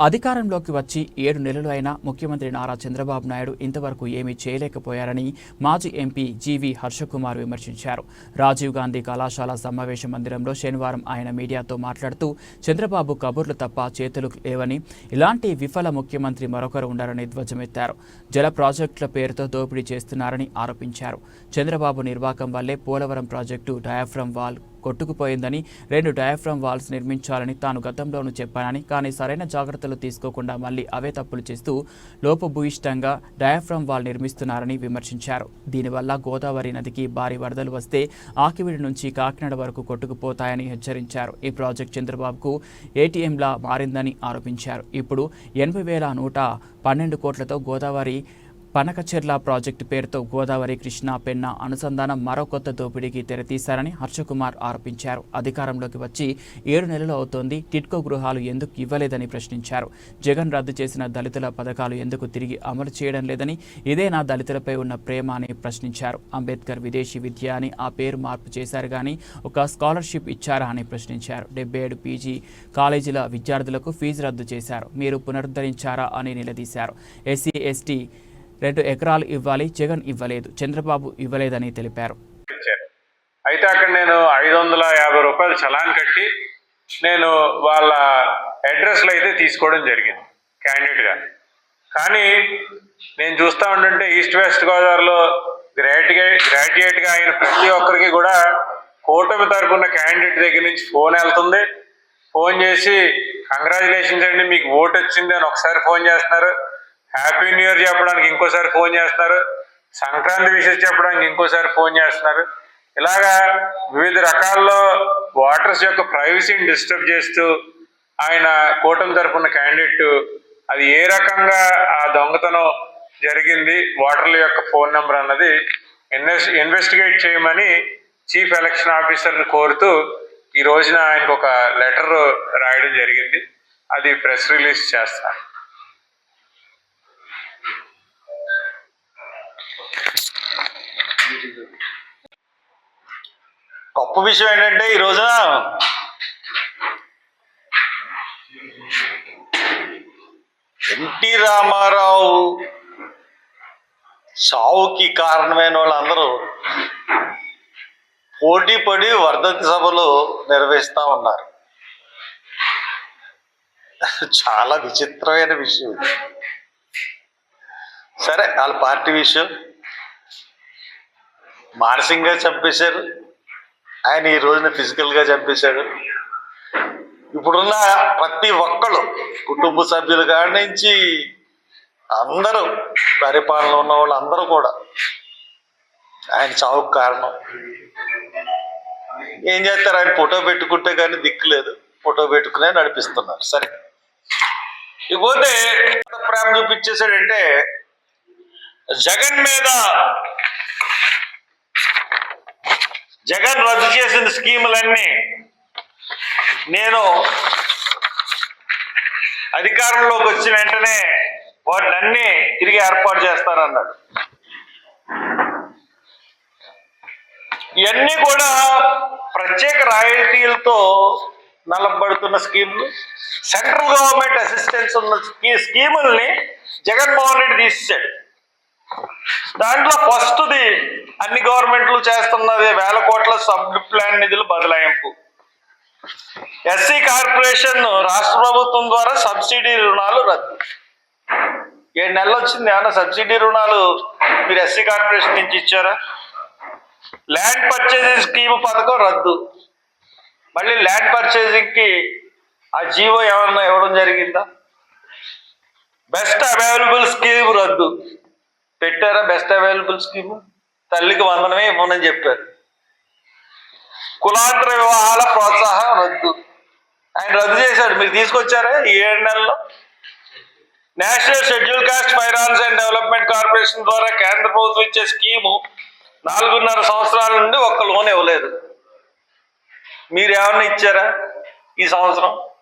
అధికారంలోకి వచ్చి ఏడు నెలలు అయినా ముఖ్యమంత్రి నారా చంద్రబాబు నాయుడు ఇంతవరకు ఏమీ చేయలేకపోయారని మాజీ ఎంపీ జీవి హర్షకుమార్ విమర్శించారు. రాజీవ్ గాంధీ కళాశాల సమావేశ మందిరంలో శనివారం ఆయన మీడియాతో మాట్లాడుతూ చంద్రబాబు కబుర్లు తప్ప చేతులు లేవని ఇలాంటి విఫల ముఖ్యమంత్రి మరొకరు ఉండారని ధ్వజమెత్తారు. జల ప్రాజెక్టుల పేరుతో దోపిడీ చేస్తున్నారని ఆరోపించారు. చంద్రబాబు నిర్వాకం వల్లే పోలవరం ప్రాజెక్టు డయాఫ్రమ్ వాల్ కొట్టుకుపోయిందని రెండు డయాఫ్రమ్ వాల్స్ నిర్మించాలని తాను గతంలోనూ చెప్పానని కానీ సరైన జాగ్రత్తలు తీసుకోకుండా మళ్ళీ అవే తప్పులు చేస్తూ లోపభూయిష్టంగా డయాఫ్రమ్ వాల్ నిర్మిస్తున్నారని విమర్శించారు. దీనివల్ల గోదావరి నదికి భారీ వరదలు వస్తే ఆకివిడి నుంచి కాకినాడ వరకు కొట్టుకుపోతాయని హెచ్చరించారు. ఈ ప్రాజెక్ట్ చంద్రబాబుకు ఏటీఎంలా మారిందని ఆరోపించారు. ఇప్పుడు ఎనభై వేల నూట పన్నెండు కోట్లతో గోదావరి పనకచెర్ల ప్రాజెక్టు పేరుతో గోదావరి కృష్ణా పెన్న అనుసంధానం మరో కొత్త దోపిడీకి తెరతీశారని హర్షకుమార్ ఆరోపించారు. అధికారంలోకి వచ్చి ఏడు నెలలు అవుతోంది. టిట్కో గృహాలు ఎందుకు ఇవ్వలేదని ప్రశ్నించారు. జగన్ రద్దు చేసిన దళితుల పథకాలు ఎందుకు తిరిగి అమలు చేయడం లేదని ఇదే నా దళితులపై ఉన్న ప్రేమ అని ప్రశ్నించారు. అంబేద్కర్ విదేశీ విద్య అని ఆ పేరు మార్పు చేశారు కానీ ఒక స్కాలర్షిప్ ఇచ్చారా అని ప్రశ్నించారు. డెబ్బై ఏడు పీజీ కాలేజీల విద్యార్థులకు ఫీజు రద్దు చేశారు. మీరు పునరుద్ధరించారా అని నిలదీశారు. ఎస్సీ ఎస్టీ రెండు ఎకరాలు ఇవ్వాలి జగన్ ఇవ్వలేదు చంద్రబాబు ఇవ్వలేదని తెలిపారు. అయితే అక్కడ నేను ఐదు వందల యాభై రూపాయలు చలాన్ కట్టి నేను వాళ్ళ అడ్రస్లు అయితే తీసుకోవడం జరిగింది క్యాండిడేట్గా కానీ నేను చూస్తా ఉంటుంటే ఈస్ట్ వెస్ట్ గోదావరిలో గ్రాడ్యుయేట్ గ్రాడ్యుయేట్గా అయిన ప్రతి ఒక్కరికి కూడా కూటమి తరపున క్యాండిడేట్ దగ్గర నుంచి ఫోన్ వెళ్తుంది. ఫోన్ చేసి కంగ్రాచులేషన్స్ అండి మీకు ఓటు వచ్చింది అని ఒకసారి ఫోన్ చేస్తున్నారు. హ్యాపీ న్యూ ఇయర్ చెప్పడానికి ఇంకోసారి ఫోన్ చేస్తున్నారు. సంక్రాంతి విషయం చెప్పడానికి ఇంకోసారి ఫోన్ చేస్తున్నారు. ఇలాగా వివిధ రకాల్లో వాటర్స్ యొక్క ప్రైవసీని డిస్టర్బ్ చేస్తూ ఆయన కూటమి తరఫున క్యాండిడేట్ అది ఏ రకంగా ఆ దొంగతనం జరిగింది వాటర్ల యొక్క ఫోన్ నెంబర్ అన్నది ఇన్వెస్ట్ ఇన్వెస్టిగేట్ చేయమని చీఫ్ ఎలక్షన్ ఆఫీసర్ని కోరుతూ ఈ రోజున ఆయనకు ఒక లెటర్ రాయడం జరిగింది. అది ప్రెస్ రిలీజ్ చేస్తాను గొప్ప విషయం ఏంటంటే ఈ రోజున ఎన్టీ రామారావు చావుకి కారణమైన వాళ్ళందరూ పోటీ పడి వర్ధంతి సభలు నిర్వహిస్తూ ఉన్నారు. చాలా విచిత్రమైన విషయం సరే వాళ్ళ పార్టీ విషయం. మానసికంగా చంపేశారు. ఆయన ఈ రోజున ఫిజికల్గా చంపేశాడు. ఇప్పుడున్న ప్రతి ఒక్కరు కుటుంబ సభ్యులు కాడి నుంచి అందరూ పరిపాలన ఉన్న వాళ్ళు అందరూ కూడా ఆయన చావుకు కారణం. ఏం చేస్తారు? ఆయన ఫోటో పెట్టుకుంటే కానీ దిక్కు లేదు. ఫోటో పెట్టుకునే నడిపిస్తున్నారు. సరే. ఇకపోతే ప్రేమ చూపించేశాడంటే జగన్ మీద జగన్ రద్దు చేసిన స్కీములన్నీ నేను అధికారంలోకి వచ్చిన వెంటనే వాటినన్నీ తిరిగి ఏర్పాటు చేస్తానన్నాడు. ఇవన్నీ కూడా ప్రత్యేక రాయితీలతో నలబడుతున్న స్కీములు. సెంట్రల్ గవర్నమెంట్ అసిస్టెన్స్ ఉన్న ఈ స్కీముల్ని జగన్మోహన్ రెడ్డి తీసేశాడు. దాంట్లో ఫస్ట్ది అన్ని గవర్నమెంట్లు చేస్తున్నది వేల కోట్ల సబ్ ప్లాన్ నిధులు బదలాయింపు. ఎస్సీ కార్పొరేషన్ రాష్ట్ర ప్రభుత్వం ద్వారా సబ్సిడీ రుణాలు రద్దు. ఏడు నెలలు వచ్చింది ఏమన్నా సబ్సిడీ రుణాలు మీరు ఎస్సీ కార్పొరేషన్ నుంచి ఇచ్చారా? ల్యాండ్ పర్చేసింగ్ స్కీమ్ పథకం రద్దు. మళ్ళీ ల్యాండ్ పర్చేసింగ్కి ఆ జీవో ఏమన్నా ఇవ్వడం జరిగిందా? బెస్ట్ అవైలబుల్ స్కీమ్ రద్దు. పెట్టారా బెస్ట్ అవైలబుల్ స్కీము? తల్లికి వందనమే ఇవ్వనని చెప్పారు. కులాంతర వివాహాల ప్రోత్సాహం రద్దు. ఆయన రద్దు చేశాడు. మీరు తీసుకొచ్చారా ఈ ఏడు నెలల్లో? National schedule caste finance and development corporation ద్వారా కేంద్ర ప్రభుత్వం ఇచ్చే స్కీము నాలుగున్నర సంవత్సరాల నుండి ఒక్క లోన్ ఇవ్వలేదు. మీరు ఏమన్నా ఇచ్చారా ఈ సంవత్సరం?